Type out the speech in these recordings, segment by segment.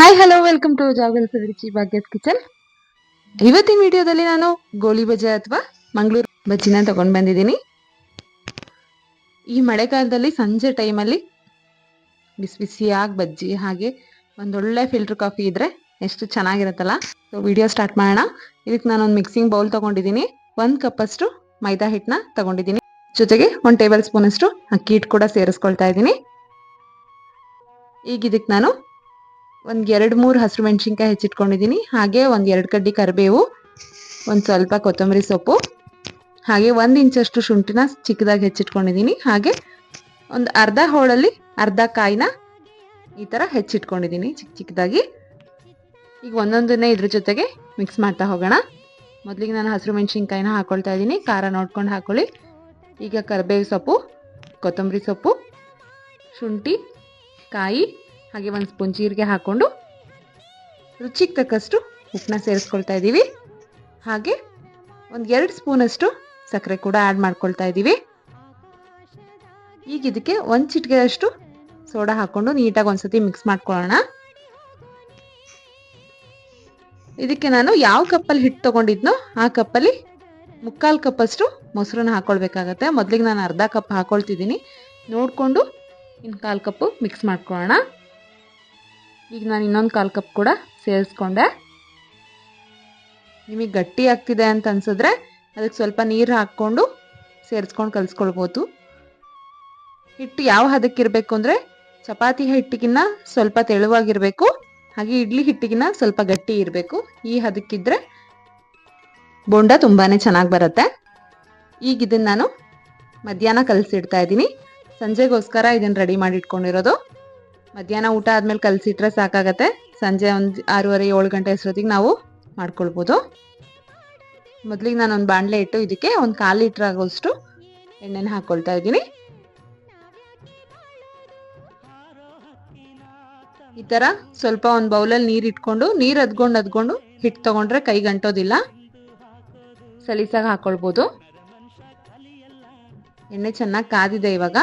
Hi hello welcome to ಜಾಗಲ್ Ruchi Bhagya's kitchen ಇವತ್ತಿನ ವಿಡಿಯೋದಲ್ಲಿ ನಾನು ಗೋಳಿ ಬಜೆ ಅಥವಾ ಮಂಗಳೂರು ಬಜ್ಜಿನ ತಗೊಂಡ್ ಬಂದಿದ್ದೀನಿ. ಈ ಮಳೆಗಾಲದಲ್ಲಿ ಸಂಜೆ ಟೈಮಲ್ಲಿ ಬಿಸಿ ಬಿಸಿಯಾಗಿ ಬಜ್ಜಿ ಹಾಗೆ ಒಂದೊಳ್ಳೆ ಫಿಲ್ಟರ್ ಕಾಫಿ ಇದ್ರೆ ಎಷ್ಟು ಚೆನ್ನಾಗಿರುತ್ತಲ್ಲ? ಸೊ ವಿಡಿಯೋ ಸ್ಟಾರ್ಟ್ ಮಾಡೋಣ. ಇದಕ್ಕೆ ನಾನು ಒಂದು ಮಿಕ್ಸಿಂಗ್ ಬೌಲ್ ತಗೊಂಡಿದ್ದೀನಿ. ಒಂದು ಕಪ್ಪಷ್ಟು ಮೈದಾ ಹಿಟ್ಟನ್ನ ತಗೊಂಡಿದ್ದೀನಿ. ಜೊತೆಗೆ ಒಂದು ಟೇಬಲ್ ಸ್ಪೂನ್ ಅಷ್ಟು ಅಕ್ಕಿ ಹಿಟ್ಟು ಕೂಡ ಸೇರಿಸ್ಕೊಳ್ತಾ ಇದ್ದೀನಿ. ಈಗ ಇದಕ್ಕೆ ನಾನು ಒಂದು ಎರಡು ಮೂರು ಹಸಿರು ಮೆಣಸಿನ್ಕಾಯಿ ಹೆಚ್ಚಿಟ್ಕೊಂಡಿದ್ದೀನಿ ಹಾಗೆ ಒಂದ್ ಎರಡು ಕಡ್ಡಿ ಕರಿಬೇವು, ಒಂದು ಸ್ವಲ್ಪ ಕೊತ್ತಂಬರಿ ಸೊಪ್ಪು, ಹಾಗೆ ಒಂದು ಇಂಚಷ್ಟು ಶುಂಠಿನ ಚಿಕ್ಕದಾಗಿ ಹೆಚ್ಚಿಟ್ಕೊಂಡಿದ್ದೀನಿ ಹಾಗೆ ಒಂದು ಅರ್ಧ ಹೋಳಲ್ಲಿ ಅರ್ಧ ಕಾಯಿನ ಈ ಥರ ಹೆಚ್ಚಿಟ್ಕೊಂಡಿದ್ದೀನಿ ಚಿಕ್ಕ ಚಿಕ್ಕದಾಗಿ ಈಗ ಒಂದೊಂದನ್ನೇ ಇದ್ರ ಜೊತೆಗೆ ಮಿಕ್ಸ್ ಮಾಡ್ತಾ ಹೋಗೋಣ. ಮೊದಲಿಗೆ ನಾನು ಹಸಿರು ಮೆಣಸಿನ್ಕಾಯಿನ ಹಾಕೊಳ್ತಾ ಇದ್ದೀನಿ. ಖಾರ ನೋಡ್ಕೊಂಡು ಹಾಕೊಳ್ಳಿ. ಈಗ ಕರಿಬೇವು ಸೊಪ್ಪು, ಕೊತ್ತಂಬರಿ ಸೊಪ್ಪು, ಶುಂಠಿ, ಕಾಯಿ ಹಾಗೆ ಒಂದು ಸ್ಪೂನ್ ಜೀರಿಗೆ ಹಾಕ್ಕೊಂಡು ರುಚಿಗೆ ತಕ್ಕಷ್ಟು ಉಪ್ಪನ್ನ ಸೇರಿಸ್ಕೊಳ್ತಾ ಇದ್ದೀವಿ. ಹಾಗೆ ಒಂದು ಎರಡು ಸ್ಪೂನಷ್ಟು ಸಕ್ಕರೆ ಕೂಡ ಆ್ಯಡ್ ಮಾಡ್ಕೊಳ್ತಾ ಇದ್ದೀವಿ. ಈಗ ಇದಕ್ಕೆ ಒಂದು ಚಿಟಿಕೆಯಷ್ಟು ಸೋಡಾ ಹಾಕ್ಕೊಂಡು ನೀಟಾಗಿ ಒಂದ್ಸತಿ ಮಿಕ್ಸ್ ಮಾಡ್ಕೊಳ್ಳೋಣ. ಇದಕ್ಕೆ ನಾನು ಯಾವ ಕಪ್ಪಲ್ಲಿ ಹಿಟ್ಟು ತೊಗೊಂಡಿದ್ನೋ ಆ ಕಪ್ಪಲ್ಲಿ ಮುಕ್ಕಾಲು ಕಪ್ಪಷ್ಟು ಮೊಸರನ್ನ ಹಾಕೊಳ್ಬೇಕಾಗತ್ತೆ. ಮೊದಲಿಗೆ ನಾನು ಅರ್ಧ ಕಪ್ ಹಾಕ್ಕೊಳ್ತಿದ್ದೀನಿ ನೋಡಿಕೊಂಡು ಇನ್ನು ಕಾಲು ಕಪ್ಪು ಮಿಕ್ಸ್ ಮಾಡ್ಕೊಳ್ಳೋಣ. ಈಗ ನಾನು ಇನ್ನೊಂದು ಕಾಲು ಕಪ್ ಕೂಡ ಸೇರಿಸ್ಕೊಂಡೆ. ನಿಮಗೆ ಗಟ್ಟಿ ಆಗ್ತಿದೆ ಅಂತ ಅನ್ಸಿದ್ರೆ ಅದಕ್ಕೆ ಸ್ವಲ್ಪ ನೀರು ಹಾಕ್ಕೊಂಡು ಸೇರಿಸ್ಕೊಂಡು ಕಲಿಸ್ಕೊಳ್ಬೋದು. ಹಿಟ್ಟು ಯಾವ ಹದಕ್ಕಿರಬೇಕು ಅಂದರೆ ಚಪಾತಿ ಹಿಟ್ಟಿಗಿನ್ನ ಸ್ವಲ್ಪ ತೆಳುವಾಗಿರಬೇಕು. ಹಾಗೆ ಇಡ್ಲಿ ಹಿಟ್ಟಿಗಿನ್ನ ಸ್ವಲ್ಪ ಗಟ್ಟಿ ಇರಬೇಕು. ಈ ಹದಕ್ಕಿದ್ರೆ ಬೋಂಡ ತುಂಬಾ ಚೆನ್ನಾಗಿ ಬರುತ್ತೆ. ಈಗ ಇದನ್ನು ನಾನು ಮಧ್ಯಾಹ್ನ ಕಲಸಿಡ್ತಾ ಇದ್ದೀನಿ. ಸಂಜೆಗೋಸ್ಕರ ಇದನ್ನು ರೆಡಿ ಮಾಡಿ ಇಟ್ಕೊಂಡಿರೋದು ಮಧ್ಯಾಹ್ನ ಊಟ ಆದ್ಮೇಲೆ ಕಲಸಿಟ್ರೆ ಸಾಕಾಗತ್ತೆ. ಸಂಜೆ ಒಂದು ಆರೂವರೆ, ಏಳು ಗಂಟೆ ಅಷ್ಟೊತ್ತಿಗೆ ನಾವು ಮಾಡ್ಕೊಳ್ಬೋದು. ಮೊದಲಿಗೆ ನಾನು ಒಂದು ಬಾಣಲೆ ಇಟ್ಟು ಇದಕ್ಕೆ ಒಂದು ಕಾಲು ಲೀಟ್ರ್ ಆಗೋಷ್ಟು ಎಣ್ಣೆನ ಹಾಕ್ಕೊಳ್ತಾ ಇದ್ದೀನಿ. ಈ ಥರ ಸ್ವಲ್ಪ ಒಂದು ಬೌಲಲ್ಲಿ ನೀರು ಇಟ್ಕೊಂಡು, ನೀರು ಅದ್ಕೊಂಡು ಅದ್ಕೊಂಡು ಹಿಟ್ಟು ತಗೊಂಡ್ರೆ ಕೈ ಗಂಟೋದಿಲ್ಲ. ಸಲೀಸಾಗಿ ಹಾಕ್ಕೊಳ್ಬೋದು ಎಣ್ಣೆ ಚೆನ್ನಾಗಿ ಕಾದಿದೆ ಇವಾಗ.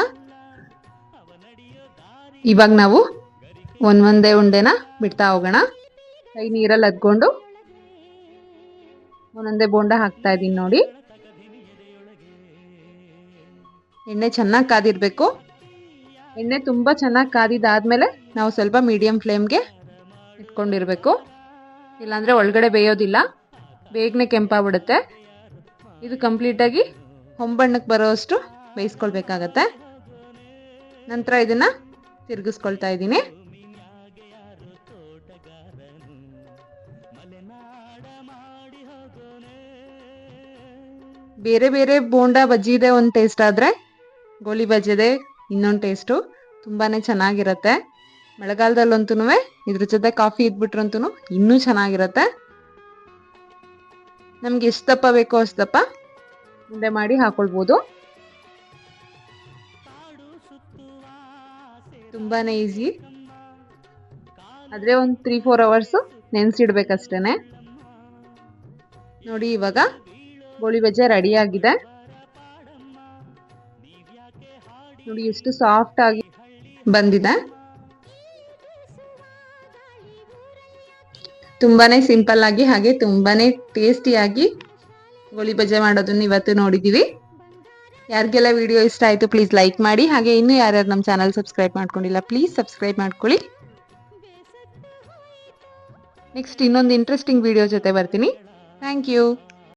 ಇವಾಗ ನಾವು ಒಂದೊಂದೇ ಉಂಡೆನ ಬಿಡ್ತಾ ಹೋಗೋಣ. ಕೈ ನೀರಲ್ಲಿ ಅದ್ಕೊಂಡು ಒಂದೊಂದೇ ಬೋಂಡ ಹಾಕ್ತಾ ಇದ್ದೀನಿ ನೋಡಿ. ಎಣ್ಣೆ ಚೆನ್ನಾಗಿ ಕಾದಿರ್ಬೇಕು. ಎಣ್ಣೆ ತುಂಬ ಚೆನ್ನಾಗಿ ಕಾದಿದ್ದಾದ್ಮೇಲೆ ನಾವು ಸ್ವಲ್ಪ ಮೀಡಿಯಂ ಫ್ಲೇಮ್ಗೆ ಇಟ್ಕೊಂಡಿರ್ಬೇಕು. ಇಲ್ಲಾಂದರೆ ಒಳಗಡೆ ಬೇಯೋದಿಲ್ಲ. ಬೇಗನೆ ಕೆಂಪಾಗ್ಬಿಡುತ್ತೆ. ಇದು ಕಂಪ್ಲೀಟಾಗಿ ಹೊಂಬಣ್ಣಕ್ಕೆ ಬರೋಷ್ಟು ಬೇಯಿಸ್ಕೊಳ್ಬೇಕಾಗತ್ತೆ. ನಂತರ ಇದನ್ನು ತಿರುಗಿಸ್ಕೊಳ್ತಾ ಇದ್ದೀನಿ. ಬೇರೆ ಬೇರೆ ಬೋಂಡಾ ಬಜ್ಜಿ ಇದೆ, ಒಂದು ಟೇಸ್ಟ್ ಆದರೆ. ಗೋಲಿ ಬಜ್ಜಿ ಇದೆ, ಇನ್ನೊಂದು ಟೇಸ್ಟು ತುಂಬಾ ಚೆನ್ನಾಗಿರುತ್ತೆ. ಮಳೆಗಾಲದಲ್ಲಂತೂ ಇದ್ರ ಜೊತೆ ಕಾಫಿ ಇದ್ಬಿಟ್ರಂತೂ ಇನ್ನೂ ಚೆನ್ನಾಗಿರುತ್ತೆ. ನಮ್ಗೆ ಎಷ್ಟು ದಪ್ಪ ಬೇಕೋ ಅಷ್ಟು ದಪ್ಪ ಮುಂದೆ ಮಾಡಿ ಹಾಕೊಳ್ಬೋದು. ತುಂಬಾ ಈಸಿ ಆದ್ರೆ ಒಂದು ತ್ರೀ ಫೋರ್ ಅವರ್ಸ್ ನೆನೆಸಿಡ್ಬೇಕಷ್ಟೇ ನೋಡಿ ಇವಾಗ ಗೋಳಿ ಬಜ್ಜೆ ರೆಡಿ ಆಗಿದೆ. ನೋಡಿ ಎಷ್ಟು ಸಾಫ್ಟ್ ಆಗಿ ಬಂದಿದೆ. ತುಂಬಾನೇ ಸಿಂಪಲ್ ಆಗಿ ಹಾಗೆ ತುಂಬಾನೇ ಟೇಸ್ಟಿಯಾಗಿ ಗೋಳಿ ಬಜ್ಜೆ ಮಾಡೋದನ್ನ ಇವತ್ತು ನೋಡಿದೀವಿ. ಯಾರಿಗೆಲ್ಲ ವಿಡಿಯೋ ಇಷ್ಟ ಆಯಿತು ಪ್ಲೀಸ್ ಲೈಕ್ ಮಾಡಿ. ಹಾಗೆ ಇನ್ನು ಯಾರ್ಯಾರು ನಮ್ಮ ಚಾನಲ್ ಸಬ್ಸ್ಕ್ರೈಬ್ ಮಾಡ್ಕೊಂಡಿಲ್ಲ ಪ್ಲೀಸ್ ಸಬ್ಸ್ಕ್ರೈಬ್ ಮಾಡ್ಕೊಳ್ಳಿ. ನೆಕ್ಸ್ಟ್ ಇನ್ನೊಂದು ಇಂಟ್ರೆಸ್ಟಿಂಗ್ ವಿಡಿಯೋ ಜೊತೆ ಬರ್ತೀನಿ. Thank you